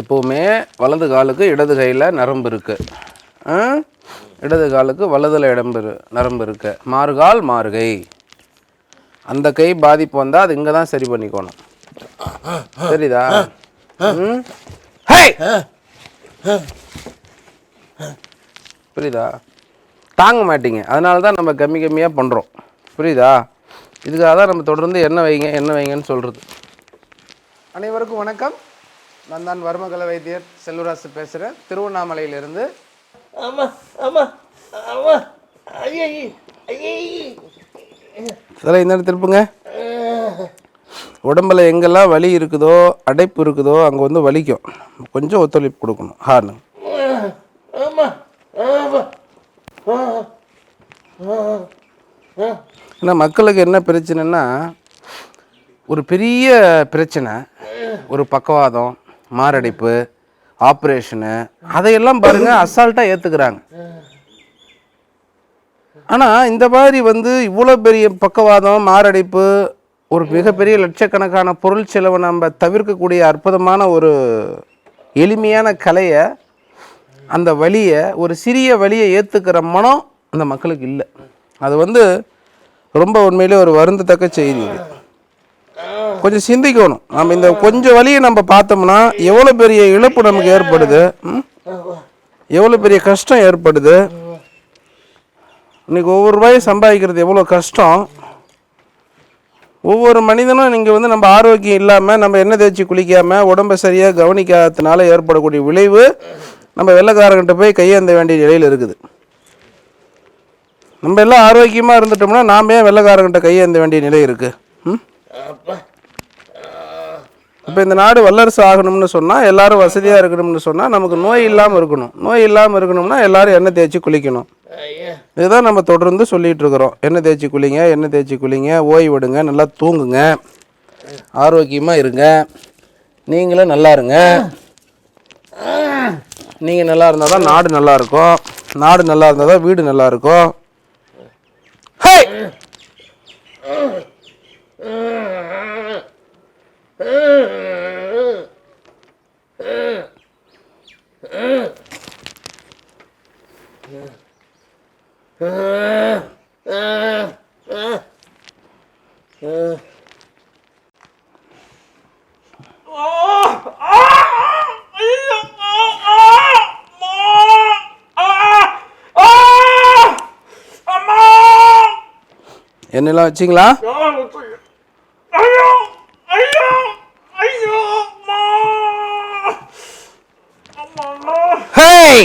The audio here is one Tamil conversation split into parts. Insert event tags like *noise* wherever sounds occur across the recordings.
எப்போவுமே வலது காலுக்கு இடது கையில் நரம்பு இருக்குது இடது காலுக்கு வலதுல இடம்பு நரம்பு இருக்கு. மாறுகால் மாறுகை. அந்த கை பாதிப்பு வந்தால் அது இங்கே தான் சரி பண்ணிக்கணும். சரிதா புரியுதா? தாங்க மாட்டீங்க. அதனால தான் நம்ம கம்மி கம்மியாக பண்ணுறோம் புரியுதா? இதுக்காக தான் நம்ம தொடர்ந்து என்ன வைங்க என்ன வைங்கன்னு சொல்கிறது அனைவருக்கும் வணக்கம். நான் தான் வர்மகல வைத்தியர் செல்வராசு பேசுகிறேன் திருவண்ணாமலையிலிருந்து. ஆமா ஆமா ஆமா. ஐயை ஐயை சில இந்த திருப்புங்க உடம்புல எங்கெல்லாம் வலி இருக்குதோ அடைப்பு இருக்குதோ அங்கே வந்து வலிக்கும். கொஞ்சம் ஒத்துழைப்பு கொடுக்கணும். ஹார்னு. ஏன்னா மக்களுக்கு என்ன பிரச்சனைன்னா ஒரு பெரிய பிரச்சனை ஒரு பக்கவாதம் மாரடைப்பு ஆப்ரேஷனு அதையெல்லாம் பாருங்க அசால்ட்டாக ஏற்றுக்கிறாங்க ஆனால் இந்த மாதிரி வந்து இவ்வளோ பெரிய பக்கவாதம் மாரடைப்பு ஒரு மிகப்பெரிய லட்சக்கணக்கான பொருள் செலவை நம்ம தவிர்க்கக்கூடிய அற்புதமான ஒரு எளிமையான கலையை அந்த வழியை ஒரு சிறிய வழியை ஏற்றுக்கிற மனம் அந்த மக்களுக்கு இல்லை. அது வந்து ரொம்ப உண்மையிலே ஒரு வருந்தத்தக்க செய்தி இது. கொஞ்சம் சிந்திக்கணும். நம்ம இந்த கொஞ்சம் வழியை நம்ம பார்த்தோம்னா எவ்வளோ பெரிய இழப்பு நமக்கு ஏற்படுது? ம்? எவ்வளோ பெரிய கஷ்டம் ஏற்படுது? இன்னைக்கு ஒவ்வொரு ரூபாயும் சம்பாதிக்கிறது எவ்வளோ கஷ்டம்? ஒவ்வொரு மனிதனும் நீங்கள் வந்து நம்ம ஆரோக்கியம் இல்லாமல் நம்ம எண்ணெய் தேய்ச்சி குளிக்காமல் உடம்பை சரியாக கவனிக்காததுனால ஏற்படக்கூடிய விளைவு நம்ம வெள்ளக்காரங்கிட்ட போய் கையேந்த வேண்டிய நிலையில் இருக்குது. நம்ம எல்லாம் ஆரோக்கியமாக இருந்துட்டோம்னா நாம் ஏன் வெள்ளக்காரங்கிட்ட கையேந்த வேண்டிய நிலை இருக்குது ம்? அப்பா. இப்போ இந்த நாடு வல்லரசு ஆகணும்னு சொன்னால் எல்லாரும் வசதியாக இருக்கணும்னு சொன்னால் நமக்கு நோய் இல்லாமல் இருக்கணும். நோய் இல்லாமல் இருக்கணும்னா எல்லாரும் எண்ணெய் தேய்ச்சி குளிக்கணும். இதுதான் நம்ம தொடர்ந்து சொல்லிகிட்டு இருக்கிறோம். எண்ணெய் தேய்ச்சி குளிங்க எண்ணெய் தேய்ச்சி குளிங்க ஓய்வெடுங்க நல்லா தூங்குங்க. ஆரோக்கியமாக இருங்க. நீங்களும் நல்லா இருங்க. நீங்கள் நல்லா இருந்தால் தான் நாடு நல்லா இருக்கும். நாடு நல்லா இருந்தால் தான் வீடு நல்லா இருக்கும். ஹே! என்னெல்லாம் வச்சிங்களா ஹே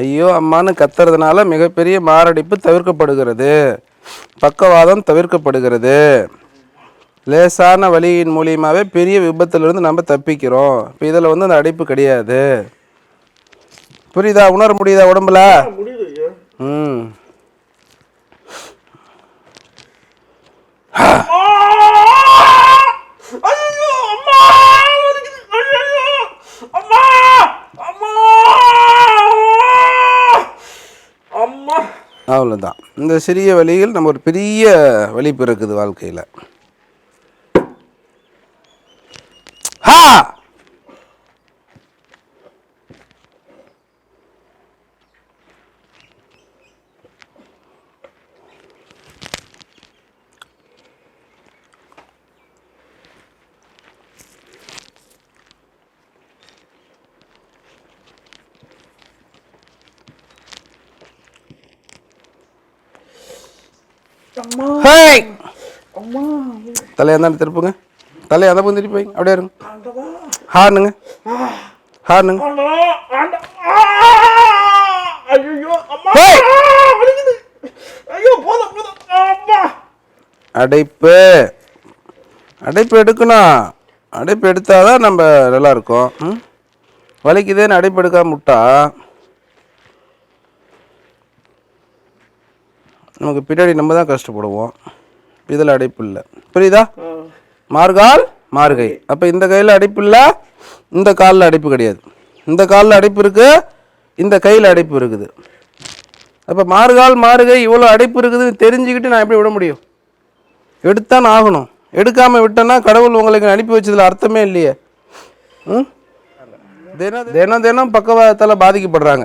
ஐயோ அம்மான்னு கத்துறதுனால மிகப்பெரிய மாரடைப்பு தவிர்க்கப்படுகிறது. பக்கவாதம் தவிர்க்கப்படுகிறது. லேசான வலியின் மூலியமாகவே பெரிய விபத்துலேருந்து நம்ம தப்பிக்கிறோம். இப்போ இதில் வந்து அந்த அடைப்பு கிடையாது. புரியுதா? உணர முடியுதா உடம்புல? ம் ஐயோ அம்மா வலிக்குது ஐயோ அம்மா அம்மா அம்மா அவ்வளோதான் இந்த சிறிய வழியில் நம்ம ஒரு பெரிய வழி பிறக்குது வாழ்க்கையில் ஹா ஹே தலையை அந்த திருப்புங்க. தலையை அந்த பக்கம் திருப்பி வைங்க. அப்படியே இருங்க. ஹார்னுங்க. ஹார்னுங்க. ஹேய்! அடைப்பு. அடைப்பு எடுக்கணும். அடைப்பு எடுத்தால் தான் நம்ம நல்லா இருக்கோம்? வலிக்குதேன்னு அடைப்பு எடுக்காம விட்டா நமக்கு பின்னாடி நம்ம தான் கஷ்டப்படுவோம். இதில் அடைப்பு இல்லை. புரியுதா? மார்கால் மார்கை. அப்போ இந்த கையில் அடைப்பு இல்லை இந்த காலில் அடைப்பு கிடையாது. இந்த காலில் அடைப்பு இருக்குது இந்த கையில் அடைப்பு இருக்குது. அப்போ மார்கால் மாறுகை இவ்வளோ அடைப்பு இருக்குதுன்னு தெரிஞ்சுக்கிட்டு நான் எப்படி விட முடியும்? எடுத்தான் ஆகணும். எடுக்காமல் விட்டேன்னா கடவுள் உங்களுக்கு அனுப்பி வச்சதில் அர்த்தமே இல்லையே. ம்? தினம் தினம் தினம் பக்கவாதத்தால் பாதிக்கப்படுறாங்க.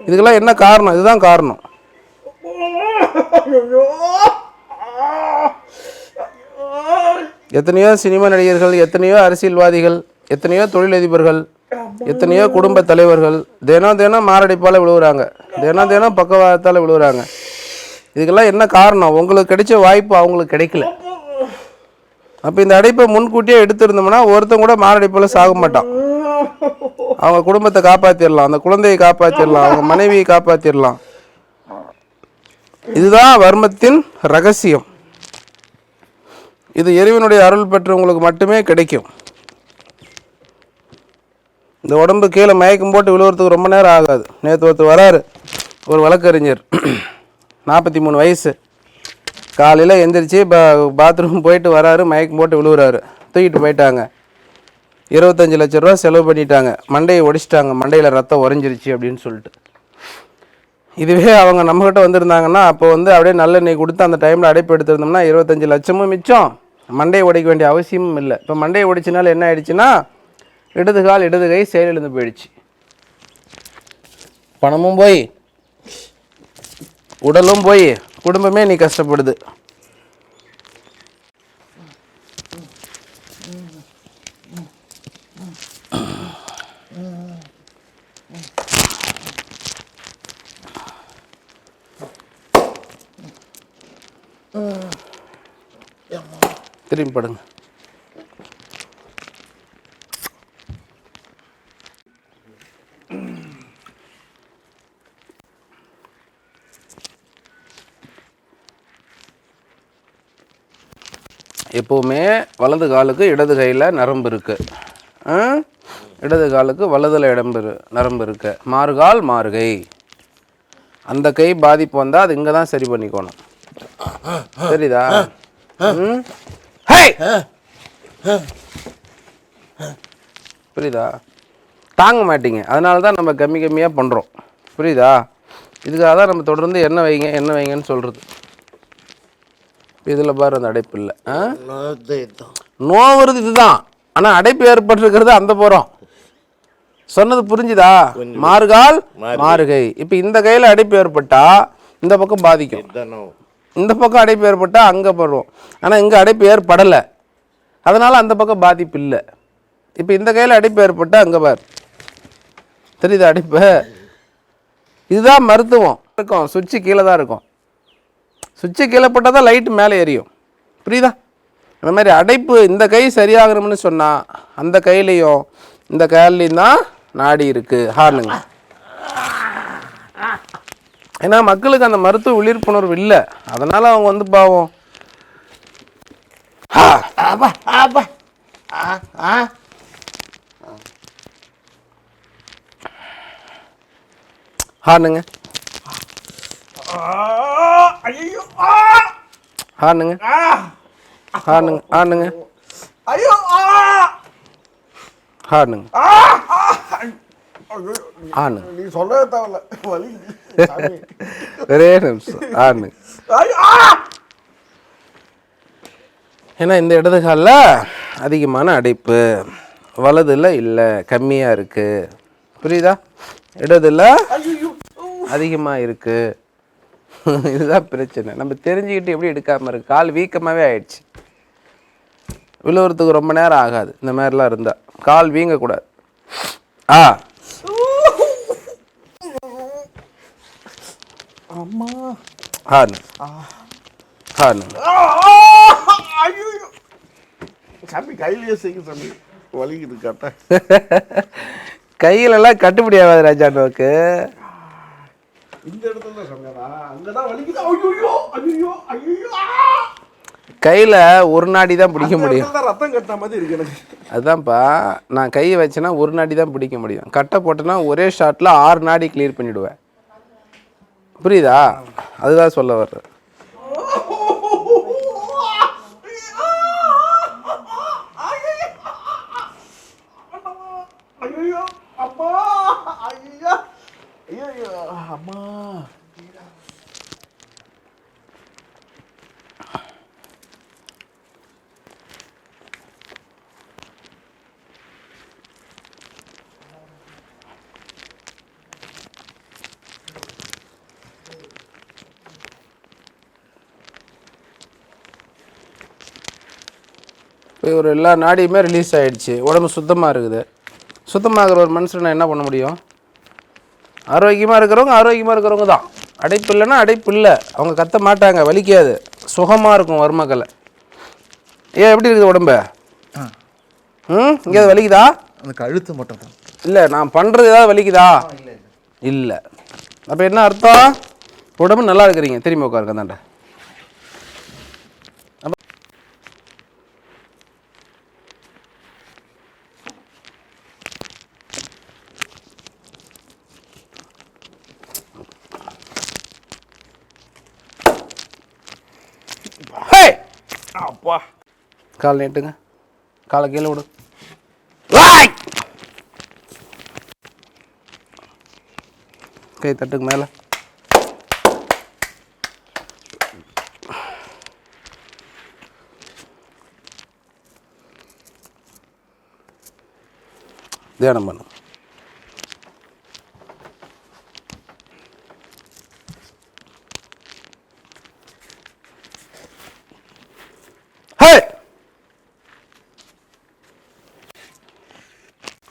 இதுக்கெல்லாம் என்ன காரணம்? இதுதான் காரணம். எத்தனையோ சினிமா நடிகர்கள் எத்தனையோ அரசியல்வாதிகள் எத்தனையோ தொழிலதிபர்கள் எத்தனையோ குடும்ப தலைவர்கள் தினம் தினம் மாரடைப்பால் விழுவுறாங்க. தினம் தினம் பக்கவாதத்தால் விழுவுறாங்க. இதுக்கெல்லாம் என்ன காரணம்? உங்களுக்கு கிடைச்ச வாய்ப்பு அவங்களுக்கு கிடைக்கல. அப்போ இந்த அடைப்பை முன்கூட்டியே எடுத்திருந்தோம்னா ஒருத்தன் கூட மாரடைப்பால் சாக மாட்டான். அவங்க குடும்பத்தை காப்பாற்றிடலாம் அந்த குழந்தையை காப்பாற்றிடலாம் அவங்க மனைவியை காப்பாற்றிடலாம் இதுதான் வர்மத்தின் ரகசியம். இது இறைவனுடைய அருள் பெற்றவங்களுக்கு மட்டுமே கிடைக்கும். இந்த உடம்பு கீழே மயக்கம் போட்டு விழுவுறதுக்கு ரொம்ப நேரம் ஆகாது. நேற்று ஒருத்தர் வராரு ஒரு வழக்கறிஞர். *clears throat* நாற்பத்தி மூணு வயசு. காலையில் எந்திரிச்சு பா பாத்ரூம் போயிட்டு வராரு மயக்கம் போட்டு விழுவுறாரு. தூக்கிட்டு போயிட்டாங்க. இருபத்தஞ்சி லட்ச ரூபா செலவு பண்ணிட்டாங்க. மண்டையை ஒடிச்சிட்டாங்க. மண்டையில் ரத்தம் உறைஞ்சிருச்சு அப்படின்னு சொல்லிட்டு. இதுவே அவங்க நம்மக்கிட்ட வந்திருந்தாங்கன்னா அப்போ வந்து அப்படியே நல்லெண்ணெய் கொடுத்து அந்த டைமில் அடைப்பு எடுத்திருந்தோம்னா இருபத்தஞ்சி லட்சமும் மிச்சம். மண்டையை உடைக்க வேண்டிய அவசியமும் இல்லை. இப்போ மண்டையை உடைச்சினால என்ன ஆயிடுச்சுன்னா இடது கால் இடது கை செயலிழந்து போயிடுச்சு. பணமும் போய் உடலும் போய் குடும்பமே நீ கஷ்டப்படுது. திரும்பி படுங்க. எப்போவுமே வலது காலுக்கு இடது கையில் நரம்பு இருக்கு. ஆ? இடது காலுக்கு வலதுல இடம்பு நரம்பு இருக்கு. மாறுகால் மாறுகை. அந்த கை பாதிப்பு வந்தால் அது இங்கே தான் சரி பண்ணிக்கணும். சரிதா ம்? ஹை! புரியுதா? தாங்க மாட்டீங்க. அதனால தான் நம்ம கம்மி கம்மியாக பண்ணுறோம் புரியுதா? இதுக்காக தான் நம்ம தொடர்ந்து என்ன வைங்க என்ன வைங்கன்னு சொல்கிறது இதில் பாரு அந்த அடைப்பு இல்லை. ஆ? நோவுறது இதுதான். ஆனால் அடைப்பு ஏற்பட்டிருக்கிறது அந்த புறம். சொன்னது புரிஞ்சுதா? மாறுகால் மாறுகை. இப்போ இந்த கையில் அடைப்பு ஏற்பட்டா இந்த பக்கம் பாதிக்கும். இந்த பக்கம் அடைப்பு ஏற்பட்டால் அங்கே படுவோம். ஆனால் இங்கே அடைப்பு ஏற்படலை. அதனால் அந்த பக்கம் பாதிப்பு இல்லை. இப்போ இந்த கையில் அடைப்பு ஏற்பட்டால் அங்கே பார். தெரியுதா அடைப்பு? இதுதான் மருத்துவம். இருக்கும். சுவிட்சு கீழே தான் இருக்கும். சுவிட்சு கீழே போட்டால் தான் லைட்டு மேலே எரியும். புரியுதா? அந்த மாதிரி அடைப்பு இந்த கை சரியாகணும்னு சொன்னால் அந்த கையிலையும் இந்த கையிலையும் தான் நாடி இருக்குது ஹார்னுங்க ஏன்னா மக்களுக்கு அந்த மருத்துவ விழிப்புணர்வு இல்லை. அதனால் அவங்க வந்து பாவம். ஹார்னுங்க. ஹார்னுங்க. ஹார்னுங்க ஹார்னுங்க. ஹார்னுங்க. ஹார்னுங்க நீ சொல்லவே தேவையில்ல வலி. ஒரே நிமிஷம். ஐயோ ஏன்னா இந்த இடது காலில் அதிகமான அடைப்பு. வலதுல இல்லை கம்மியாக இருக்குது புரியுதா? இடதுல அதிகமாக இருக்குது இதுதான் பிரச்சனை. நம்ம தெரிஞ்சுக்கிட்டு எப்படி எடுக்காமல் இருக்கு? கால் வீக்கமாகவே ஆயிடுச்சு. விழுவுறதுக்கு ரொம்ப நேரம் ஆகாது. இந்த மாதிரிலாம் இருந்தால் கால் வீங்கக்கூடாது. ஆ. அம்மா. ஹார்னு. ஹார்னு. ஐயோ சாமி கையிலேயே செய்ய சாமி. வலிக்குது கட்ட கையிலலாம் கட்டுப்படி ஆகாது ராஜா நோக்கு இந்த இடத்துல தான் சொன்னதா அங்கதான் வலிக்குது. ஐயோ ஐயோ ஐயோ கையில் ஒரு நாடி தான் பிடிக்க முடியும். தான் ரத்தம் கட்டின மாதிரி இருக்கு எனக்கு. அதுதான்ப்பா நான் கையை வச்சேன்னா ஒரு நாடி தான் பிடிக்க முடியும். கட்டை போட்டேன்னா ஒரே ஷாட்டில் ஆறு நாடி கிளியர் பண்ணிவிடுவேன் புரியுதா? அதுதான் சொல்ல வர்றேன் ஐயோ அம்மா ஐயா ஐயோ அம்மா போய் ஒரு எல்லா நாடியுமே ரிலீஸ் ஆயிடுச்சு. உடம்பு சுத்தமாக இருக்குது. சுத்தமாகிற ஒரு மனுஷனை என்ன பண்ண முடியும்? ஆரோக்கியமாக இருக்கிறவங்க ஆரோக்கியமாக இருக்கிறவங்க தான். அடைப்பு இல்லைன்னா அடைப்பு இல்லை. அவங்க கத்த மாட்டாங்க. வலிக்காது. சுகமாக இருக்கும் வர்மக்கலை ஏன் எப்படி இருக்குது உடம்பு? ம்? இங்கே வலிக்குதா? அந்த கழுத்து மட்டும் தான். இல்லை நான் பண்ணுறது ஏதாவது வலிக்குதா? இல்லை அப்போ என்ன அர்த்தம்? உடம்பு நல்லா இருக்கிறீங்க. திரும்பி உட்காருங்க தாண்ட அப்பா. கால் நீட்டுங்க. காலை கீழே விடு! கை தட்டுக்கு மேலே. தியானம் பண்ணும் ஹே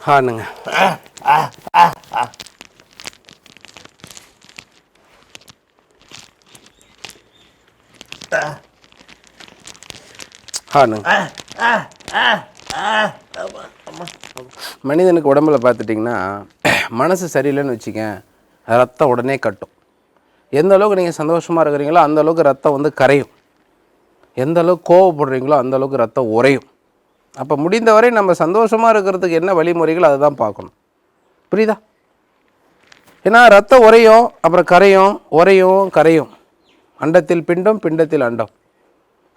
ஆனுங்க ஆனுங்க மனிதனுக்கு உடம்புல பார்த்துட்டிங்கன்னா மனசு சரியில்லைன்னு வச்சுக்கேன் ரத்தம் உடனே கட்டும் எந்த அளவுக்கு நீங்கள் சந்தோஷமாக இருக்கிறீங்களோ அந்த அளவுக்கு ரத்தம் வந்து கரையும் எந்த அளவுக்கு கோவப்படுறீங்களோ அந்த அளவுக்கு ரத்தம் உறையும் அப்போ முடிந்தவரை நம்ம சந்தோஷமாக இருக்கிறதுக்கு என்ன வழிமுறைகள் அதை தான் பார்க்கணும். புரியுதா? ஏன்னா ரத்தம் உரையும் அப்புறம் கரையும் உரையும் கரையும். அண்டத்தில் பிண்டம் பிண்டத்தில் அண்டம்.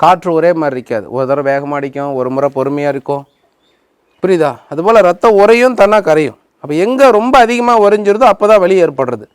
காற்று ஒரே மாதிரி இருக்காது ஒரு தடவை வேகமாக அடிக்கும் ஒரு முறை பொறுமையாக இருக்கும். புரியுதா? அதுபோல் ரத்தம் உரையும் தன்னா கரையும். அப்போ எங்கே ரொம்ப அதிகமாக உறைஞ்சிருதோ அப்போ தான் வலி ஏற்படுறது.